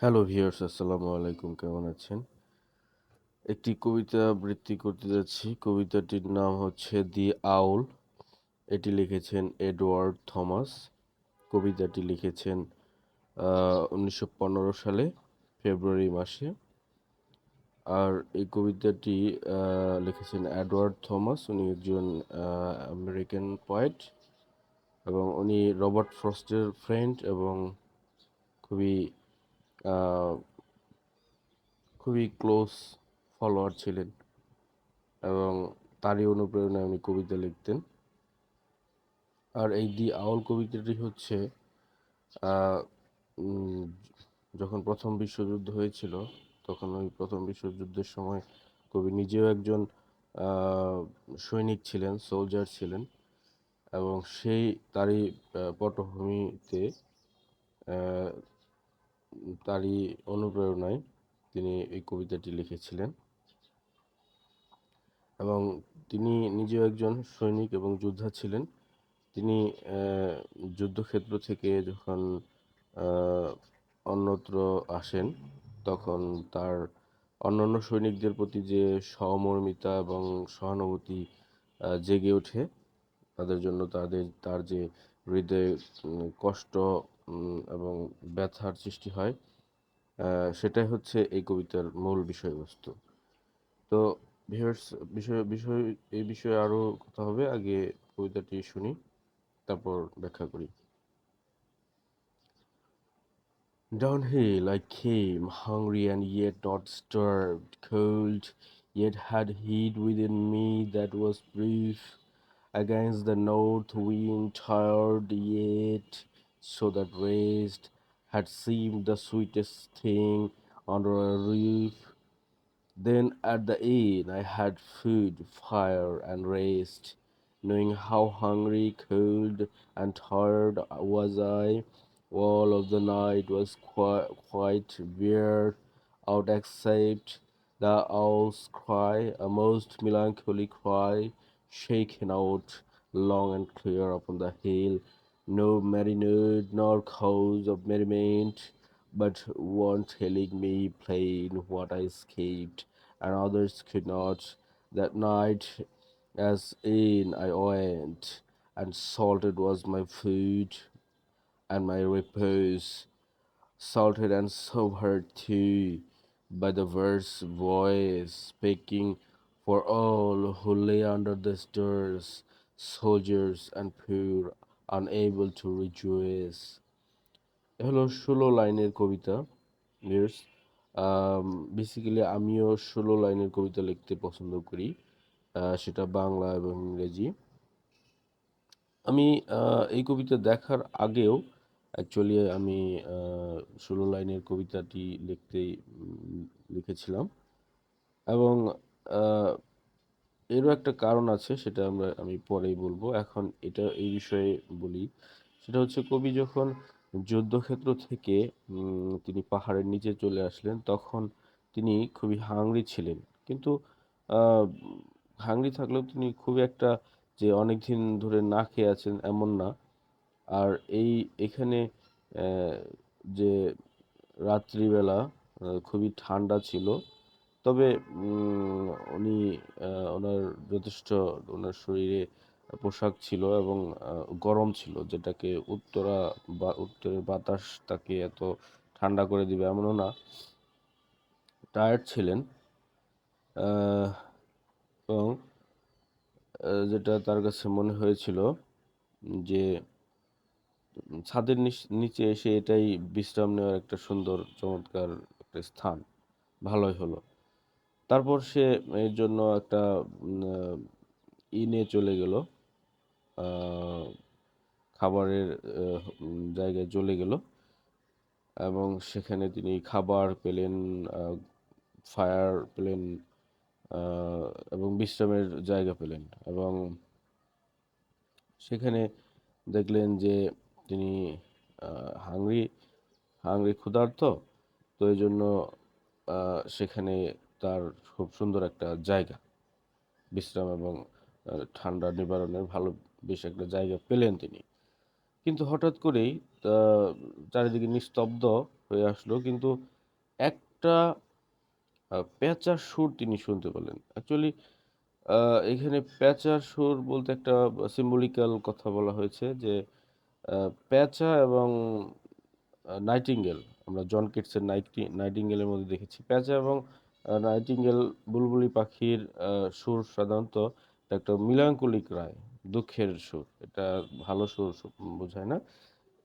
Hello viewers আসসালামু আলাইকুম, কেমন আছেন? একটি কবিতা আবৃত্তি করতে যাচ্ছি। কবিতাটির নাম হচ্ছে দি আউল এটি লিখেছেন এডওয়ার্ড থমাস। কবিতাটি লিখেছেন উনিশশো পনেরো সালে, ফেব্রুয়ারি মাসে। আর এই কবিতাটি লিখেছেন এডওয়ার্ড থমাস। উনি একজন আমেরিকান পয়েট এবং উনি রবার্ট ফ্রস্টের ফ্রেন্ড এবং খুবই খুবই ক্লোজ ফলোয়ার ছিলেন এবং তারই অনুপ্রেরণায় উনি কবিতা লিখতেন। আর এই দি আউল কবিতাটি হচ্ছে যখন প্রথম বিশ্বযুদ্ধ হয়েছিল, তখন ওই প্রথম বিশ্বযুদ্ধের সময় কবি নিজেও একজন সৈনিক ছিলেন সোলজার ছিলেন এবং সেই তারই পটভূমিতে তারই অনুপ্রেরণায় তিনি এই কবিতাটি লিখেছিলেন। এবং তিনি নিজেও একজন সৈনিক এবং যোদ্ধা ছিলেন। তিনি যুদ্ধক্ষেত্র থেকে যখন অন্যত্র আসেন, তখন তার অন্যান্য সৈনিকদের প্রতি যে সহমর্মিতা এবং সহানুভূতি জেগে ওঠে, তাদের জন্য তাদের, তার যে হৃদয়ে কষ্ট এবং ব্যথার সৃষ্টি হয় সেটাই হচ্ছে এই কবিতার মূল বিষয়বস্তু তো ভিউয়ার্স বিষয় বিষয় এই বিষয়ে আরও কথা হবে আগে কবিতাটি শুনি তারপর ব্যাখ্যা করি Downhill I came, hungry and yet not starved, cold, yet had heat within me that was brief, against the north wind, tired yet so that rest had seemed the sweetest thing under a roof. Then at the inn I had food, fire, and rest, knowing how hungry, cold, and tired was I. All of the night was qui- quite bare out except the owl's cry, a most melancholy cry, shaken out long and clear upon the hill. No marinade nor cause of merriment, but one telling me plain what I escaped, and others could not. That night, as in I went, and salted was my food and my repose, salted and sobered too, by the verse voice speaking for all who lay under the stars, soldiers and poor, unable to rejoice. এ হলো ষোলো লাইনের কবিতা lyrics basically আমিও ষোলো লাইনের কবিতা লিখতে পছন্দ করি সেটা বাংলা এবং ইংরেজি। আমি এই কবিতা দেখার আগেও অ্যাকচুয়ালি আমি ষোলো লাইনের কবিতাটি লিখতে লিখেছিলাম। এবং এরও একটা কারণ আছে, সেটা আমরা, আমি পরেই বলব। এখন এটা, এই বিষয়ে বলি। সেটা হচ্ছে কবি যখন যুদ্ধক্ষেত্র থেকে তিনি পাহাড়ের নিচে চলে আসলেন, তখন তিনি খুবই হাংরি ছিলেন। কিন্তু হাংরি থাকলেও তিনি খুবই একটা যে অনেক দিন ধরে না খেয়ে আছেন এমন না। আর এই, এখানে যে রাত্রিবেলা খুবই ঠান্ডা ছিল তবে উনি ওনার যথেষ্ট, ওনার শরীরে পোশাক ছিল এবং গরম ছিল, যেটাকে উত্তরা বা, উত্তরের বাতাস তাকে এত ঠান্ডা করে দিবে এমনও না। টায়ার্ড ছিলেন এবং যেটা তার কাছে মনে হয়েছিল যে, ছাদের নিচ- এসে এটাই বিশ্রাম নেওয়ার একটা সুন্দর, চমৎকার একটা স্থান, ভালোই হলো। তারপর সে এর জন্য একটা ইনে চলে গেল খাবারের জায়গায় চলে গেল। এবং সেখানে তিনি খাবার পেলেন ফায়ার পেলেন এবং বিশ্রামের জায়গা পেলেন। এবং সেখানে দেখলেন যে তিনি হাংরি হাংরি ক্ষুধার্ত। তো এই জন্য সেখানে তার খুব সুন্দর একটা জায়গা। বিশ্রাম এবং ঠান্ডা নিবারণের ভালো বেশ একটা জায়গা পেলেন তিনি। কিন্তু হঠাৎ করেই চারিদিকে নিস্তব্ধ হয়ে আসলো। কিন্তু একটা পেঁচার সুর তিনি শুনতে পেলেন। অ্যাকচুয়ালি এখানে পেঁচার সুর বলতে একটা সিম্বলিক্যাল কথা বলা হয়েছে যে পেঁচা এবং নাইটিঙ্গেল, আমরা জন কিটসের নাইটি, নাইটিঙ্গেলের মধ্যে দেখেছি। পেঁচা এবং নাইটিঙ্গেল বুলবুলি পাখির সুর সাধারণত একটা মিলাঙ্কলিক রায়, দুঃখের সুর। এটা ভালো সুর বোঝায় না।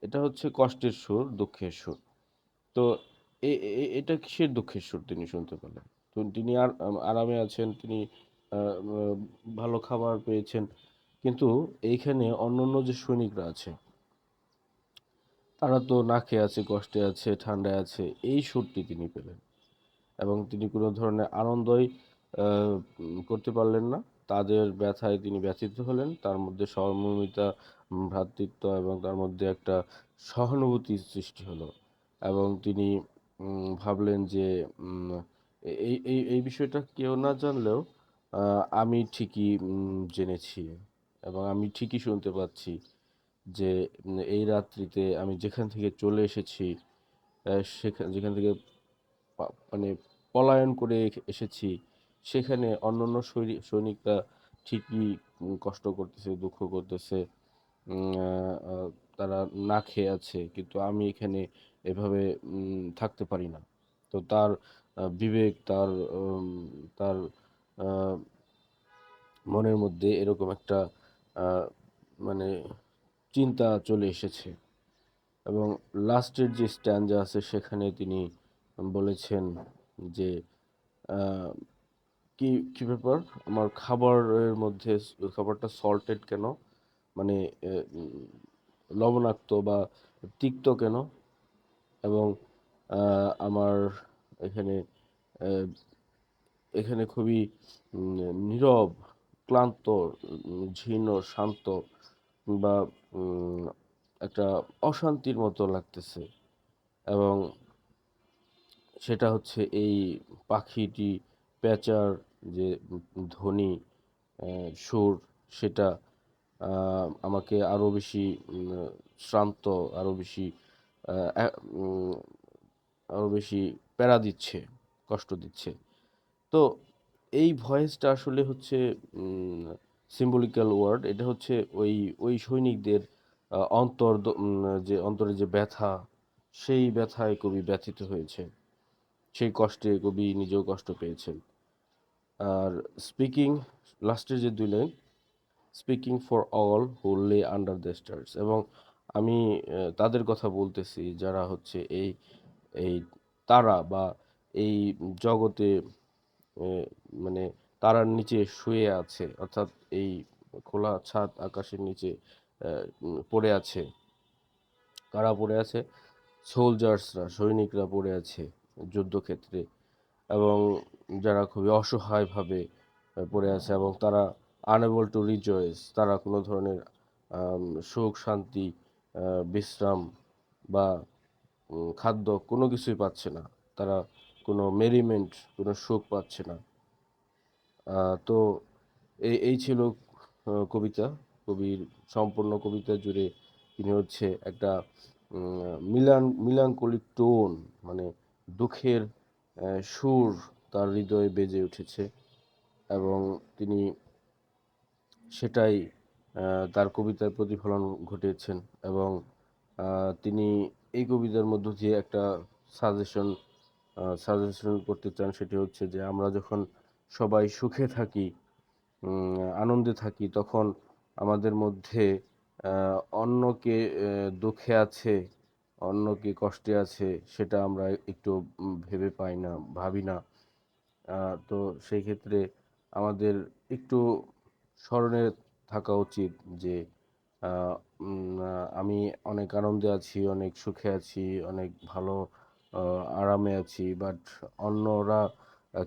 এটা হচ্ছে কষ্টের সুর, দুঃখের সুর। তো এটা কিসের দুঃখের সুর তিনি শুনতে পেলেন? তো তিনি আর, আরামে আছেন, তিনি ভালো খাবার পেয়েছেন। কিন্তু এইখানে অন্যান্য যে সৈনিকরা আছে, তারা তো না খেয়ে আছে, কষ্টে আছে, ঠান্ডায় আছে, এই সুরটি তিনি পেলেন। এবং তিনি কোনো ধরনের আনন্দই করতে পারলেন না। তাদের ব্যথায় তিনি ব্যথিত হলেন। তার মধ্যে সহমর্মিতা ভ্রাতৃত্ব এবং তার মধ্যে একটা সহানুভূতি সৃষ্টি হলো। এবং তিনি ভাবলেন যে এই এই এই বিষয়টা কেউ না জানলেও আমি ঠিকই জেনেছি এবং আমি ঠিকই শুনতে পাচ্ছি যে এই রাত্রিতে আমি যেখান থেকে চলে এসেছি সেখান যেখান থেকে মানে পলায়ন করে এসেছি। সেখানে অন্যান্য সৈনিকরা ঠিকই কষ্ট করতেছে, দুঃখ করতেছে তারা না খেয়ে আছে। কিন্তু আমি এখানে এভাবে থাকতে পারি না। তো তার বিবেক, তার তার মনের মধ্যে এরকম একটা মানে চিন্তা চলে এসেছে। এবং লাস্টের যে স্ট্যান্ডা আছে, সেখানে তিনি বলেছেন যে কি কি ব্যাপার? আমার খাবারের মধ্যে খাবারটা সল্টেড কেন? মানে লবণাক্ত বা তিক্ত কেন? এবং আমার এখানে এখানে খুবই নীরব, ক্লান্ত জীর্ণ শান্ত বা একটা অশান্তির মতো লাগতেছে। এবং সেটা হচ্ছে এই পাখিটি পেঁচার যে ধ্বনি সুর সেটা আমাকে আরও বেশি শ্রান্ত আরও বেশি আহ, এ- উম, আরও বেশি প্যারা দিচ্ছে কষ্ট দিচ্ছে। তো এই ভয়েসটা আসলে হচ্ছে সিম্বলিক্যাল ওয়ার্ড এটা হচ্ছে ওই ওই সৈনিকদের অন্তর যে অন্তরে যে ব্যথা সেই ব্যথায় কবি ব্যথিত হয়েছে। সেই কষ্টে কবি নিজেও কষ্ট পেয়েছেন। আর স্পিকিং লাস্টের যে দুই line speaking for all who lay under the stars এবং আমি তাদের কথা বলতেছি যারা হচ্ছে এই এই তারা বা এই জগতে মানে তারার নিচে শুয়ে আছে, অর্থাৎ এই খোলা ছাদ আকাশের নিচে পড়ে আছে। কারা পড়ে আছে? সোলজার্সরা সৈনিকরা পড়ে আছে। যুদ্ধক্ষেত্রে এবং যারা খুবই অসহায়ভাবে পড়ে আছে এবং তারা আনএবল টু রিজয়েস তারা কোনো ধরনের সুখ, শান্তি বিশ্রাম বা খাদ্য কোনো কিছুই পাচ্ছে না। তারা কোনো মেরিমেন্ট কোনো সুখ পাচ্ছে না। তো এই এই ছিল কবিতা। কবির, সম্পূর্ণ কবিতা জুড়ে তিনি হচ্ছে একটা মিলান, মিলাঙ্কলিক টোন মানে দুঃখের সুর তার হৃদয়ে বেজে উঠেছে এবং তিনি সেটাই তার কবিতায় প্রতিফলন ঘটিয়েছেন এবং তিনি এই কবিতার মধ্য দিয়ে একটা সাজেশন সাজেশন করতে চান সেটি হচ্ছে যে আমরা যখন সবাই সুখে থাকি আনন্দে থাকি তখন আমাদের মধ্যে অন্যকে দুঃখে আছে অন্যকে কষ্টে আছে সেটা আমরা একটু ভেবে পাই না, ভাবি না। তো সেই ক্ষেত্রে আমাদের একটু স্মরণে থাকা উচিত যে আমি অনেক আনন্দে আছি, অনেক সুখে আছি, অনেক ভালো আরামে আছি বাট অন্যরা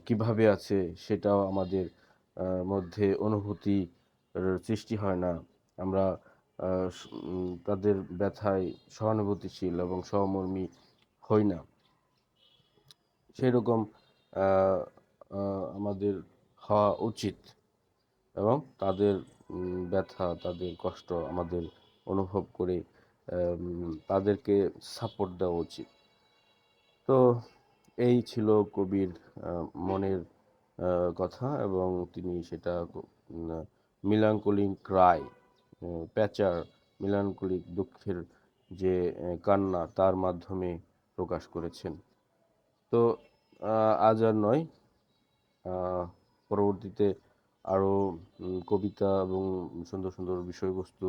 কীভাবে আছে সেটাও আমাদের মধ্যে অনুভূতি সৃষ্টি হয় না। আমরা তাদের ব্যথায় সহানুভূতিশীল এবং সহমর্মী হই না। সেই রকম আমাদের হওয়া উচিত এবং তাদের ব্যথা, তাদের কষ্ট আমাদের অনুভব করে তাদেরকে সাপোর্ট দেওয়া উচিত। তো এই ছিল কবির মনের কথা এবং তিনি সেটা মিলাঙ্কলিক ক্রাই প্যাচার মিলাঙ্কলিক দুঃখের যে কান্না তার মাধ্যমে প্রকাশ করেছেন। তো আজ আর নয়। পরবর্তীতে আরও কবিতা এবং সুন্দর সুন্দর বিষয়বস্তু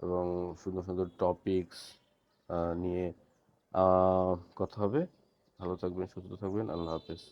এবং সুন্দর সুন্দর টপিকস নিয়ে কথা হবে। ভালো থাকবেন, সুস্থ থাকবেন। আল্লাহ হাফেজ।